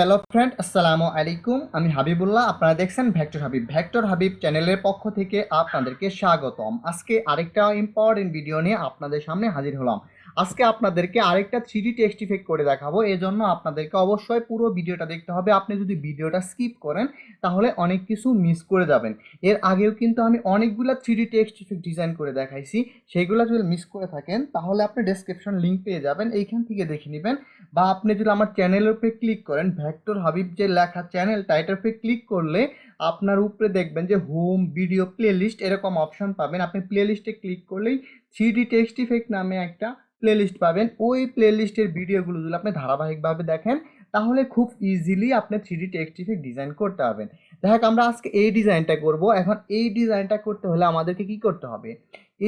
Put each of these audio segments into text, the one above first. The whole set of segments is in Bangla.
হ্যালো ফ্রেন্ড আসসালামু আলাইকুম। আমি হাবিবুল্লাহ, আপনারা দেখছেন ভেক্টর হাবিব ভেক্টর হাবিব চ্যানেলের পক্ষ থেকে আপনাদেরকে স্বাগতম। আজকে আরেকটা ইম্পর্টেন্ট ভিডিও নিয়ে আপনাদের সামনে হাজির হলাম। আজকে আপনাদেরকে আরেকটা থ্রিডি টেক্সট ইফেক্ট করে দেখাবো, এজন্য আপনাদেরকে অবশ্যই পুরো ভিডিওটা দেখতে হবে। আপনি যদি ভিডিওটা স্কিপ করেন, তাহলে অনেক কিছু মিস করে যাবেন। এর আগেও কিন্তু আমি অনেকগুলো থ্রিডি টেক্সট ইফেক্ট ডিজাইন করে দেখাইছি। সেইগুলো যদি মিস করে থাকেন, তাহলে আপনি ডেসক্রিপশন লিঙ্ক পেয়ে যাবেন, এইখান থেকে দেখে নেবেন। বা আপনি যদি আমার চ্যানেলের উপরে ক্লিক করেন ভেক্টর হাবিব যে লেখা চ্যানেলটা এটার উপরে ক্লিক করলে আপনার উপরে দেখবেন যে হোম ভিডিও প্লেলিস্ট এরকম অপশন পাবেন। আপনি প্লেলিস্টে ক্লিক করলেই থ্রি টেক্সট ইফেক্ট নামে একটা প্লেলিস্ট পাবেন। ওই প্লেলিস্টের ভিডিওগুলো যদি আপনি ধারাবাহিকভাবে দেখেন, তাহলে খুব ইজিলি আপনি থ্রি টেক্সট ইফেক্ট ডিজাইন করতে পারবেন। দেখ আমরা আজকে এই ডিজাইনটা করব। এখন এই ডিজাইনটা করতে হলে আমাদেরকে কি করতে হবে?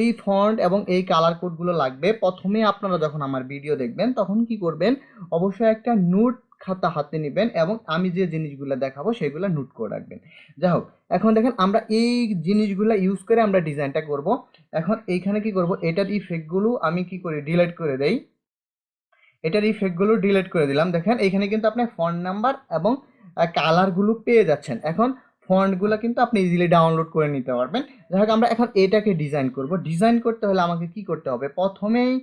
এই ফন্ট এবং এই কালার কোডগুলো লাগবে। প্রথমে আপনারা যখন আমার ভিডিও দেখবেন, তখন কি করবেন? অবশ্যই একটা নোট খাতা হাতে নেবেন এবং আমি যে জিনিসগুলো দেখাবো সেগুলো নোট করে রাখবেন। যাই হোক, এখন দেখেন আমরা এই জিনিসগুলো ইউজ করে আমরা ডিজাইনটা করব। এখন এইখানে কি করব? এটার ইফেক্টগুলো আমি কি করি ডিলিট করে দেই? এটার ইফেক্টগুলো ডিলিট করে দিলাম। দেখেন এখানে কিন্তু আপনি ফন্ট নাম্বার এবং কালারগুলো পেয়ে যাচ্ছেন। এখন ফন্টগুলো কিন্তু আপনি ইজিলি ডাউনলোড করে নিতে পারবেন। যাই হোক, আমরা এখন এটাকে ডিজাইন করব। ডিজাইন করতে হলে আমাকে কি করতে হবে? প্রথমেই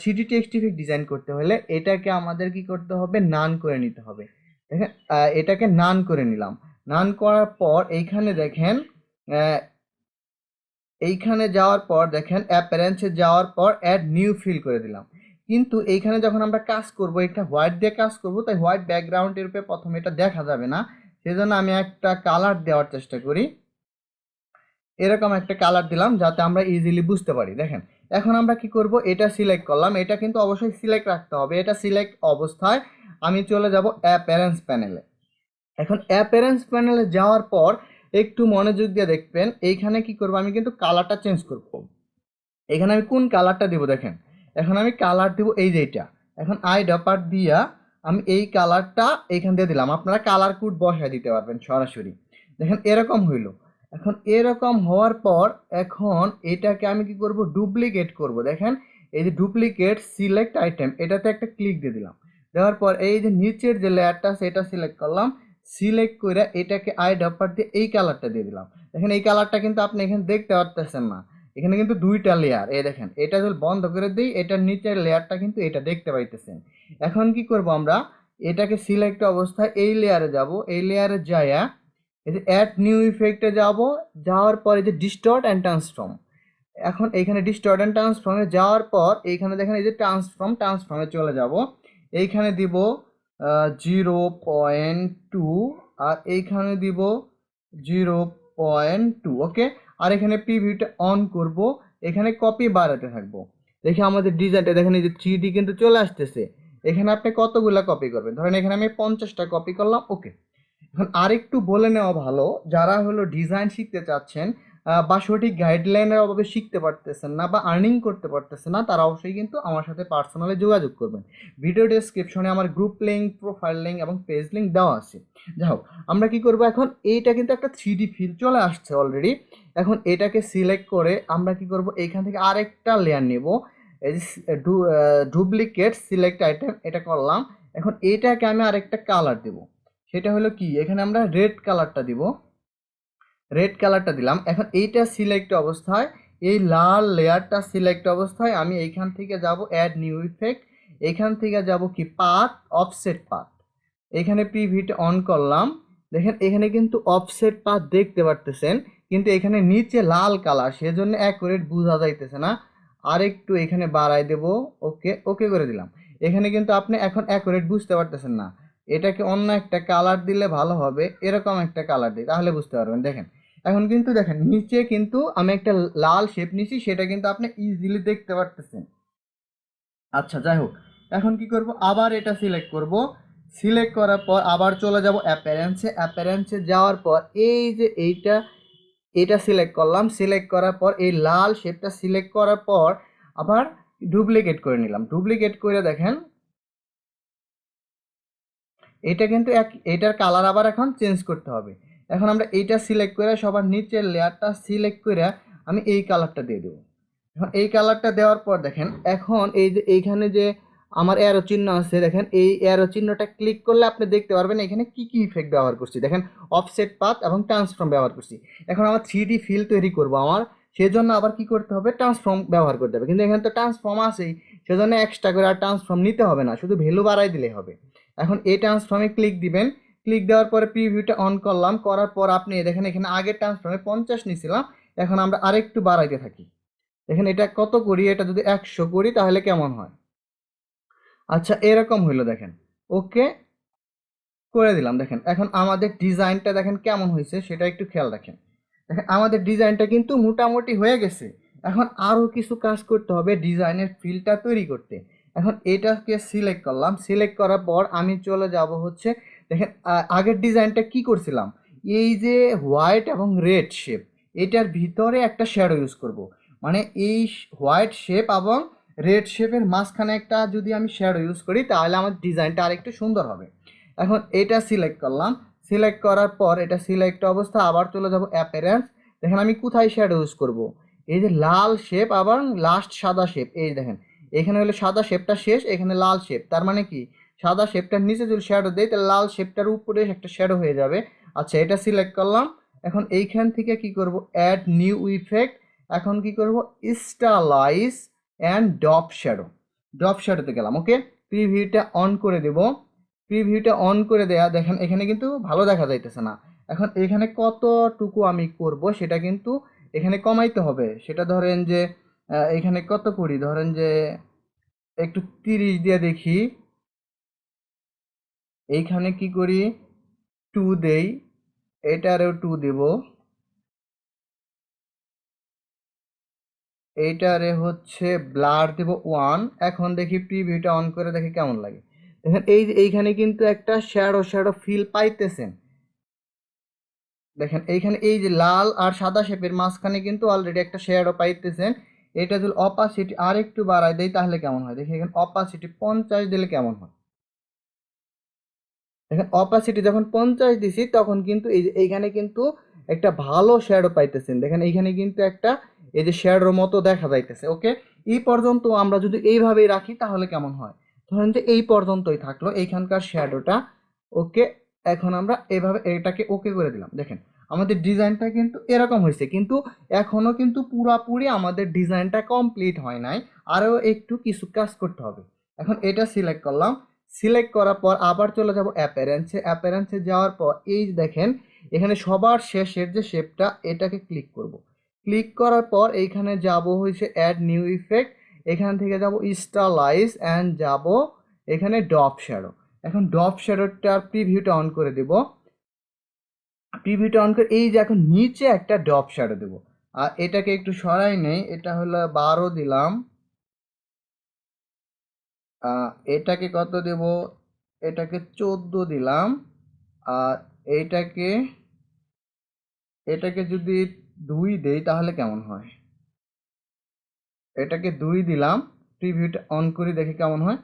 থ্রি টেক্সট ইফেক্ট ডিজাইন করতে হলে এটাকে আমাদের কি করতে হবে? নান করে নিতে হবে। দেখেন এটাকে নান করে নিলাম। নান করার পর এইখানে দেখেন এইখানে যাওয়ার পর দেখেন অ্যাপারেন্সে যাওয়ার পর অ্যাড নিউ ফিল করে দিলাম। কিন্তু এইখানে যখন আমরা কাজ করব, একটা হোয়াইট দিয়ে কাজ করব, তাই হোয়াইট ব্যাকগ্রাউন্ডের উপরে প্রথমে এটা দেখা যাবে না। সেজন্য আমি একটা কালার দেওয়ার চেষ্টা করি। এরকম একটা কালার দিলাম, যাতে আমরা ইজিলি বুঝতে পারি। দেখেন এখন আমরা কি করব? এটা সিলেক্ট করলাম। এটা কিন্তু অবশ্যই সিলেক্ট রাখতে হবে। এটা সিলেক্ট অবস্থায় আমি চলে যাব অ্যাপারেন্স প্যানেলে এখন অ্যাপারেন্স প্যানেলে যাওয়ার পর একটু মনোযোগ দিয়ে দেখবেন, এইখানে কি করব? আমি কিন্তু কালারটা চেঞ্জ করব। এখানে আমি কোন কালারটা দিব দেখেন? এখন আমি কালার দিব এই যে এইটা। এখন আই ডপার দিয়া আমি এই কালারটা এইখান দিয়ে দিলাম। আপনারা কালার কোড বসায় দিতে পারবেন সরাসরি। দেখেন এরকম হইল। এখন এরকম হওয়ার পর এখন এটাকে আমি কি করব? ডুপ্লিকেট করব। দেখেন, এই যে ডুপ্লিকেট সিলেক্ট আইটেম এটাতে একটা ক্লিক দিয়ে দিলাম। দেওয়ার পর এই যে নিচের যে লেয়ারটা সেটা সিলেক্ট করলাম। সিলেক্ট করে এটাকে আই ডপার দিয়ে এই কালারটা দিয়ে দিলাম। দেখেন, এই কালারটা কিন্তু আপনি এখানে দেখতে পারতেছেন না। এখানে কিন্তু দুইটা লেয়ার এই দেখেন, এটা যদি বন্ধ করে দিই, এটার নিচের লেয়ারটা কিন্তু এটা দেখতে পাইতেছেন। এখন কি করব আমরা? এটাকে সিলেক্ট অবস্থায় এই লেয়ারে যাব। এই লেয়ারে যায়া এই যে অ্যাড নিউ ইফেক্টে যাব, যাওয়ার পর এই যে ডিস্টর্ট অ্যান্ড ট্রান্সফর্ম এখন এইখানে ডিস্টর্ট অ্যান্ড ট্রান্সফর্মে যাওয়ার পর এইখানে দেখেন এই যে ট্রান্সফর্ম ট্রান্সফর্মে চলে যাব। এইখানে দিব জিরো পয়েন্ট টু আর এইখানে দিব জিরো পয়েন্ট টু ওকে আর এখানে পিভিটা অন করব। এখানে কপি বাড়াতে থাকব। দেখে আমাদের ডিজাইনটা দেখেন এই যে থ্রি কিন্তু চলে আসতেছে। এখানে আপনি কতগুলো কপি করবেন? ধরেন এখানে আমি পঞ্চাশটা কপি করলাম ওকে এখন আরেকটু বলে নেওয়া ভালো, যারা হলো ডিজাইন শিখতে চাচ্ছেন বা সঠিক গাইডলাইনের অভাবে শিখতে পারতেছেন না বা আর্নিং করতে পারতেছেন না, তারা অবশ্যই কিন্তু আমার সাথে পার্সোনালি যোগাযোগ করবেন। ভিডিও ডেসক্রিপশনে আমার গ্রুপ লিঙ্ক প্রোফাইল লিঙ্ক এবং পেজ লিঙ্ক দেওয়া আছে। যাই হোক, আমরা কি করব এখন? এইটা কিন্তু একটা থ্রি ডি ফিল চলে আসছে অলরেডি এখন এটাকে সিলেক্ট করে আমরা কি করব? এইখান থেকে আরেকটা লেয়ার নেব। এই ডুপ্লিকেট সিলেক্ট আইটেম এটা করলাম। এখন এইটাকে আমি আরেকটা কালার দেব। সেটা হলো কি? এখানে আমরা রেড কালারটা দিব। রেড কালারটা দিলাম। এখন এইটা সিলেক্ট অবস্থায়, এই লাল লেয়ারটা সিলেক্ট অবস্থায় আমি এইখান থেকে যাব অ্যাড নিউ ইফেক্ট এইখান থেকে যাব কি? পাথ অফসেট পাথ এখানে প্রিভিট অন করলাম। দেখেন, এখানে কিন্তু অফসেট পাথ দেখতে পারতেছেন, কিন্তু এখানে নিচে লাল কালার সেজন্য অ্যাকুরেট বোঝা যাইতেছে না। আর একটু এখানে বাড়াই দেব। ওকে ওকে করে দিলাম। এখানে কিন্তু আপনি এখন অ্যাকুরেট বুঝতে পারতেছেন না। এটাকে অন্য একটা কালার দিলে ভালো হবে, এরকম একটা কালার দিই, তাহলে বুঝতে পারবেন। দেখেন, এখন কিন্তু দেখেন, নিচে কিন্তু আমি একটা লাল শেপ নিছি, সেটা কিন্তু আপনি ইজিলি দেখতে পারতেছেন। আচ্ছা যাই হোক, এখন কি করব? আবার এটা সিলেক্ট করব। সিলেক্ট করার পর আবার চলে যাব অ্যাপারেন্সে অ্যাপারেন্সে যাওয়ার পর এই যে এইটা, এটা সিলেক্ট করলাম। সিলেক্ট করার পর এই লাল শেপটা সিলেক্ট করার পর আবার ডুপ্লিকেট করে নিলাম। ডুপ্লিকেট করে দেখেন এটা কিন্তু এক, এটার কালার আবার এখন চেঞ্জ করতে হবে। এখন আমরা এইটা সিলেক্ট করে সবার নিচের লেয়ারটা সিলেক্ট করে আমি এই কালারটা দিয়ে দেবো। এখন এই কালারটা দেওয়ার পর দেখেন, এখন এই যে, এইখানে যে আমার অ্যারো চিহ্ন আছে, দেখেন এই অ্যারো চিহ্নটা ক্লিক করলে আপনি দেখতে পারবেন এখানে কি কি ইফেক্ট ব্যবহার করছি। দেখেন অফসেট পাথ এবং ট্রান্সফর্ম ব্যবহার করছি। এখন আমার থ্রি ফিল তৈরি করব আমার, সেজন্য আবার কি করতে হবে? ট্রান্সফর্ম ব্যবহার করতে হবে। কিন্তু এখানে তো ট্রান্সফর্ম আছেই, সেজন্য এক্সট্রা করে আর ট্রান্সফর্ম নিতে হবে না, শুধু ভ্যালু বাড়াই দিলেই হবে। এখন এই ট্রান্সফর্মে ক্লিক দিবেন। ক্লিক দেওয়ার পরে প্রিভিউটা অন করলাম। করার পর আপনি দেখেন এখানে আগের ট্রান্সফর্মে পঞ্চাশ নিয়েছিলাম। এখন আমরা আরেকটু বাড়াইতে থাকি। দেখেন এটা কত করি? এটা যদি একশো করি তাহলে কেমন হয়? আচ্ছা এরকম হইল দেখেন। ওকে, করে দিলাম। দেখেন, এখন আমাদের ডিজাইনটা দেখেন কেমন হয়েছে সেটা একটু খেয়াল রাখেন। দেখেন, আমাদের ডিজাইনটা কিন্তু মোটামুটি হয়ে গেছে। এখন আরও কিছু কাজ করতে হবে ডিজাইনের ফিলটা তৈরি করতে। এখন এটাকে সিলেক্ট করলাম। সিলেক্ট করার পর আমি চলে যাব হচ্ছে, দেখেন আগের ডিজাইনটা কি করছিলাম? এই যে হোয়াইট এবং রেড শেপ এটার ভিতরে একটা শ্যাডো ইউজ করব। মানে এই হোয়াইট শেপ এবং রেড শেপের মাঝখানে একটা যদি আমি শ্যাডো ইউজ করি, তাহলে আমার ডিজাইনটা আরেকটু সুন্দর হবে। এখন এটা সিলেক্ট করলাম। সিলেক্ট করার পর এটা সিলেক্ট অবস্থা, আবার চলে যাব অ্যাপারেন্স দেখেন আমি কোথায় শ্যাডো ইউজ করব? এই যে লাল শেপ আবার লাস্ট সাদা শেপ এই দেখেন এখানে হলো সাদা শেপটা শেষ, এখানে লাল শেপ তার মানে কি? সাদা শেপটার নিচে যদি শ্যাডো দেয় তাহলে লাল শেপটার উপরে একটা শ্যাডো হয়ে যাবে। আচ্ছা এটা সিলেক্ট করলাম। এখন এইখান থেকে কি করব? অ্যাড নিউ ইফেক্ট এখন কি করব? Stylize and drop shadow drop শ্যাডোতে গেলাম ওকে প্রিভিউটা অন করে দেব। প্রিভিউটা অন করে দেয়া, দেখেন, এখানে কিন্তু ভালো দেখা যাইতেছে না। এখন এখানে কতটুকু আমি করব, সেটা কিন্তু এখানে কমাইতে হবে। সেটা ধরেন যে এখানে কত করি? ধরেন যে একটু তিরিশ দিয়ে দেখি। এইখানে কি করি? টু দেই। এটারেও টু দেব। এইটারে হচ্ছে ব্লার দেব ওয়ান এখন দেখি প্রিভিউটা অন করে দেখি কেমন লাগে। দেখেন এই এইখানে কিন্তু একটা শ্যাডো শ্যাডো ফিল পাইতেছেন। দেখেন এইখানে এই যে লাল আর সাদা শেপের মাঝখানে কিন্তু অলরেডি একটা শ্যাডো পাইতেছেন। এটা যদি অপাসিটি আর একটু বাড়ায় দেয় তাহলে কেমন হয়? দেখি এখানে অপাসিটি পঞ্চাশ দিলে কেমন হয়? দেখেন অপাসিটি যখন পঞ্চাশ দিছি, তখন কিন্তু এই এইখানে কিন্তু একটা ভালো শ্যাডো পাইতেছেন। দেখেন এইখানে কিন্তু একটা এই যে শ্যাডোর মতো দেখা যাইতেছে ওকে এই পর্যন্ত আমরা যদি এইভাবেই রাখি, তাহলে কেমন হয়? ধরেন যে এই পর্যন্তই থাকল, এইখানকার শ্যাডোটা ওকে এখন আমরা এভাবে এটাকে ওকে করে দিলাম। দেখেন আমাদের ডিজাইনটা কিন্তু এরকম হয়েছে। কিন্তু এখনও কিন্তু পুরাপুরি আমাদের ডিজাইনটা কমপ্লিট হয় নাই। আরও একটু কিছু কাজ করতে হবে। এখন এটা সিলেক্ট করলাম। সিলেক্ট করার পর আবার চলে যাব অ্যাপারেন্সে অ্যাপারেন্সে যাওয়ার পর এই দেখেন, এখানে সবার শেষের যে শেপটা এটাকে ক্লিক করব। ক্লিক করার পর এইখানে যাব হয়েছে অ্যাড নিউ ইফেক্ট এখান থেকে যাব স্টারলাইজ অ্যান্ড যাব এখানে ডপ শ্যাডো এখন ডপ শ্যাডোটার প্রিভিউটা অন করে দেব। প্রিভিউটা অন করে, এই যে এখন নিচে একটা ডপ শ্যাডো দেবো। আর এটাকে একটু সরাই নেই, এটা হলো বারো দিলাম। এটাকে কত দেব? এটাকে চোদ্দ দিলাম। আর এইটাকে এটাকে যদি দুই দেই তাহলে কেমন হয়? এটাকে দুই দিলাম প্রিভিউটা অন করি দেখি কেমন হয়।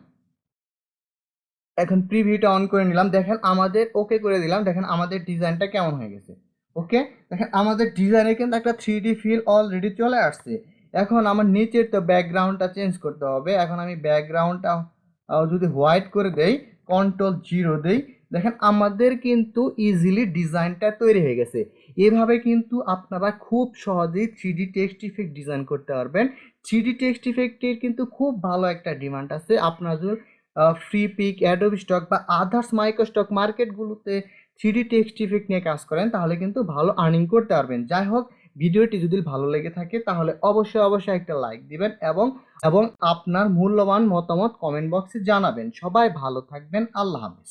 এখন প্রিভিউটা অন করে নিলাম। দেখেন আমাদের ওকে করে দিলাম। দেখেন আমাদের ডিজাইনটা কেমন হয়ে গেছে। ওকে দেখেন আমাদের ডিজাইনে কিন্তু একটা থ্রি ডি ফিল অলরেডি চলে আসছে। এখন আমার নিচের তো ব্যাকগ্রাউন্ডটা চেঞ্জ করতে হবে। এখন আমি ব্যাকগ্রাউন্ডটা যদি হোয়াইট করে দেই কন্ট্রোল জিরো দেই, দেখেন আমাদের কিন্তু ইজিলি ডিজাইনটা তৈরি হয়ে গেছে। এভাবে কিন্তু আপনারা খুব সহজেই three D text effect design করতে পারবেন। থ্রি ডি টেক্সট ইফেক্টের কিন্তু খুব ভালো একটা ডিমান্ড আছে। আপনার যদি ফ্রি পিক অ্যাডোব স্টক বা আদার্স মাইক্রো স্টক মার্কেটগুলোতে থ্রি ডি টেক্সট ইফেক্ট নিয়ে কাজ করেন, তাহলে কিন্তু ভালো আর্নিং করতে পারবেন। যাই হোক, ভিডিওটি যদি ভালো লেগে থাকে, তাহলে অবশ্যই অবশ্যই একটা লাইক দিবেন এবং এবং আপনার মূল্যবান মতামত কমেন্ট বক্সে জানাবেন। সবাই ভালো থাকবেন, আল্লাহ হাফিজ।